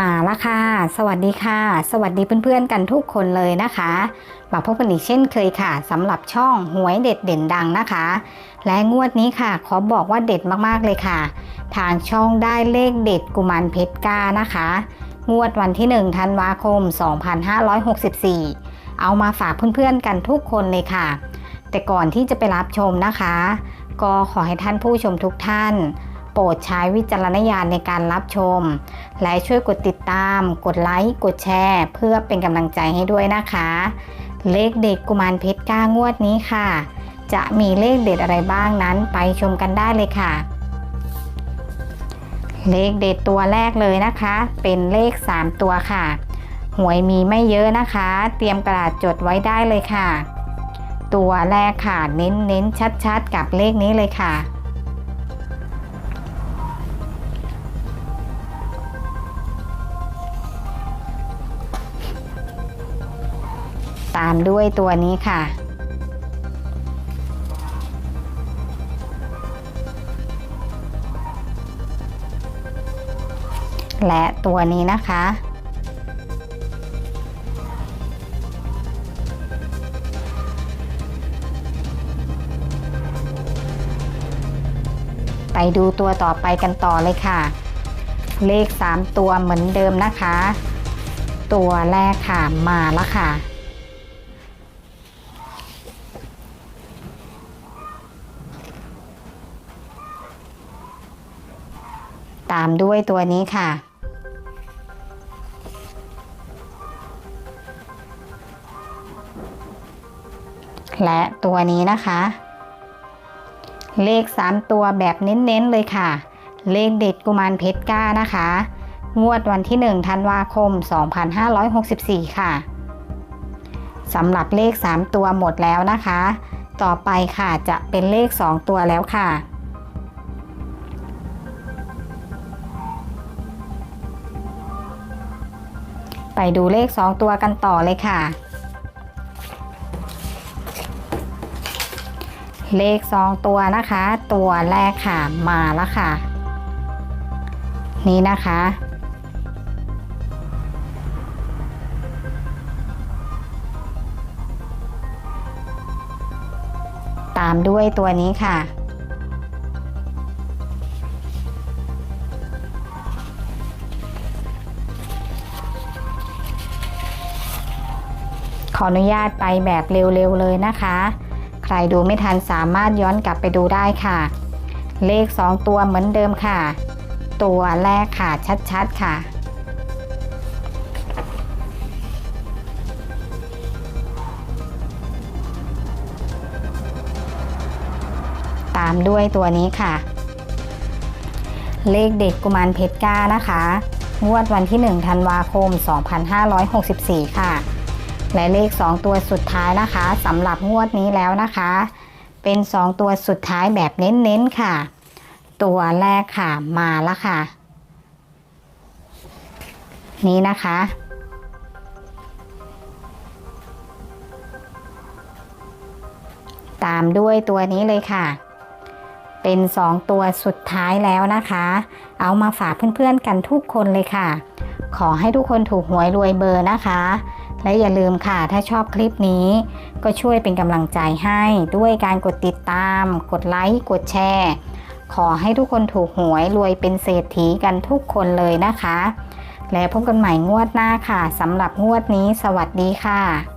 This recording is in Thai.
มาละค่ะ สวัสดีค่ะ สวัสดีเพื่อนๆกันทุกคนเลยนะคะ มาพบกันอีกเช่นเคยค่ะสำหรับช่องหวยเด็ดเด่นดังนะคะ และงวดนี้ค่ะ ขอบอกว่าเด็ดมากๆเลยค่ะ ทางช่องได้เลขเด็ดกุมารเพชรก้านะคะ งวดวันที่1ธันวาคม 2564 เอามาฝากเพื่อนๆกันทุกคนเลยค่ะ แต่ก่อนที่จะไปรับชมนะคะ ก็ขอให้ท่านผู้ชมทุกท่าน โปรดใช้วิจารณญาณในการรับชม และช่วยกดติดตาม กดไลค์ กดแชร์ เพื่อเป็นกำลังใจให้ด้วยนะคะ เลขเด็ดกุมารเพชรก้างวดนี้ค่ะ จะมีเลขเด็ดอะไรบ้างนั้นไปชมกันได้เลยค่ะ เลขเด็ดตัวแรกเลยนะคะ เป็นเลข 3 ตัวค่ะ หวยมีไม่เยอะนะคะ เตรียมกระดาษจดไว้ได้เลยค่ะ ตัวแรกค่ะ เน้นเน้นชัดๆ กับเลขนี้เลยค่ะ ตามด้วยตัวนี้ค่ะ และตัวนี้นะคะ ไปดูตัวต่อไปกันต่อเลยค่ะ เลข 3 ตัวเหมือนเดิมนะคะ ตัวแรกค่ะมาแล้วค่ะ ตามด้วยตัวนี้ค่ะ และตัวนี้นะคะ เลข 3 ตัวแบบเน้นๆเลยค่ะ เลขเด็ดกุมารเพชรก้านะคะ งวดวันที่ 1 ธันวาคม 2564 ค่ะสำหรับเลข 3 ตัวหมดแล้วนะคะ ต่อไปค่ะจะเป็นเลข 2 ตัวแล้วค่ะ ไปดูเลข 2 ตัวกันต่อเลยค่ะ เลข 2 ตัวนะคะ ตัวแรกค่ะมาแล้วค่ะ นี่นะคะ ตามด้วยตัวนี้ค่ะ ขออนุญาตไปแบบเร็วๆเลยนะคะ ใครดูไม่ทันสามารถย้อนกลับไปดูได้ค่ะ เลข 2 ตัวเหมือนเดิมค่ะ ตัวแรกค่ะชัดๆค่ะ ตามด้วยตัวนี้ค่ะ เลขเด็กกุมารเพชรก้านะคะ งวดวันที่ 1 ธันวาคม 2564 ค่ะ และเลข 2 ตัวสุดท้ายนะคะสำหรับงวดนี้แล้วนะคะ เป็น 2 ตัวสุดท้ายแบบเน้นๆค่ะ ตัวแรกค่ะมาแล้วค่ะ นี่นะคะ ตามด้วยตัวนี้เลยค่ะเป็น 2 ตัวสุดท้ายแล้วนะคะ เอามาฝากเพื่อนๆกันทุกคนเลยค่ะ ขอให้ทุกคนถูกหวยรวยเบอร์นะคะ และอย่าลืมค่ะ ถ้าชอบคลิปนี้ ก็ช่วยเป็นกำลังใจให้ด้วยการกดติดตาม กดไลค์ กดแชร์ ขอให้ทุกคนถูกหวยรวยเป็นเศรษฐีกันทุกคนเลยนะคะ และพบกันใหม่งวดหน้าค่ะสำหรับงวดนี้ สวัสดีค่ะ